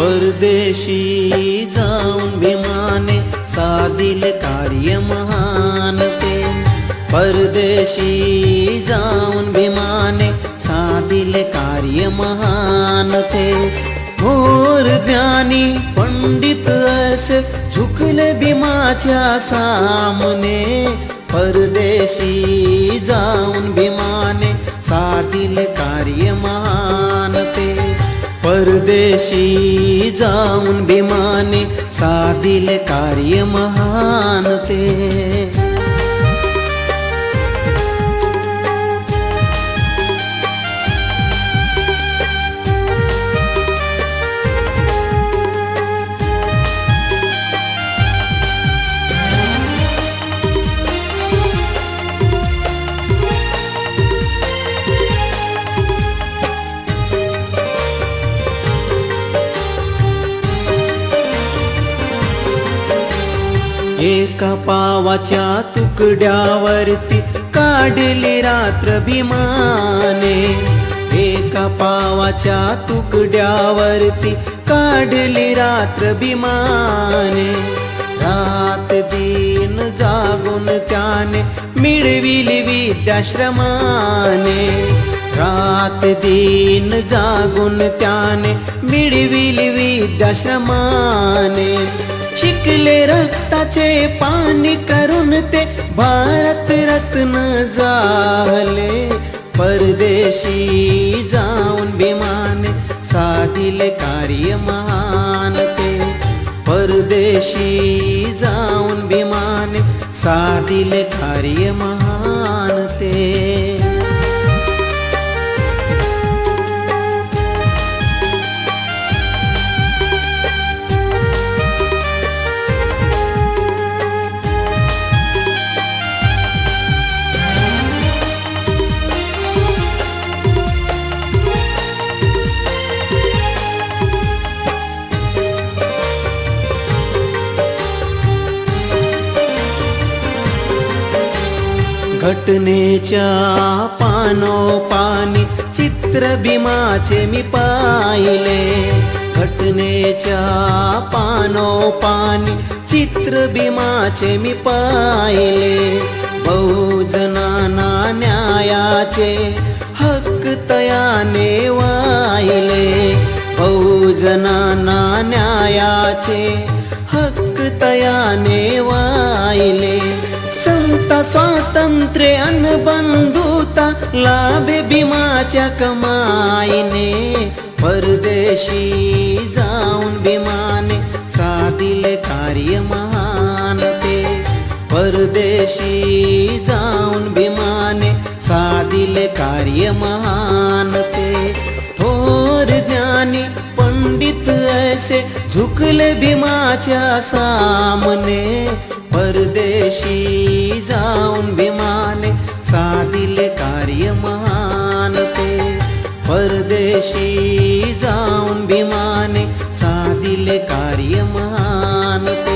परदेशी जाऊन विमाने साधील कार्य महान ते परदेशी जाऊन विमाने साधील कार्य महान ते भोर ज्ञानी पंडित असे झुकले भीमाच्या सामने. परदेशी जाऊन भीमाने साधील कार्य महान परदेशी जाऊन भीमाने साधिल कार्य महान ते. एका पावाच्या तुकड्यावरती काढली रात्र भीमाने एका पावाच्या तुकड्यावरती काढली रात्र भीमाने रात दिन जागून त्याने मिळविली विद्याश्रमाने. रात दिन जागून त्याने मिळविली विद्याश्रमाने. शिकले रक्ताचे पाणी करून ते भारत रत्न झाले. परदेशी जाऊन विमान साधिले कार्य महान ते. परदेशी जाऊन विमान साधिले कार्य महान ते. घटनेच्या पानोपानी चित्र भीमाचे मी पाहिले. घटनेच्या पानोपानी चित्र भीमाचे मी पाहिले. बहुजनाना न्यायाचे हक्क तयाने वाहिले. बहुजनाना न्यायाचे हक्क तयाने वाहिले. स्वातंत्र्य अनबंधुता लाभे भीमाच्या कमाईने परदेशी जाऊन भीमाने साधिले कार्य महान ते. परदेशी जाऊन भीमाने साधिले कार्य महान ते. थोर ज्ञानी पंडित ऐसे झुकले भीमाच्या सामने. परदेशी जाऊन विमाने साधिले कार्य महान ते. परदेशी जाऊन विमाने साधिले कार्य महान ते.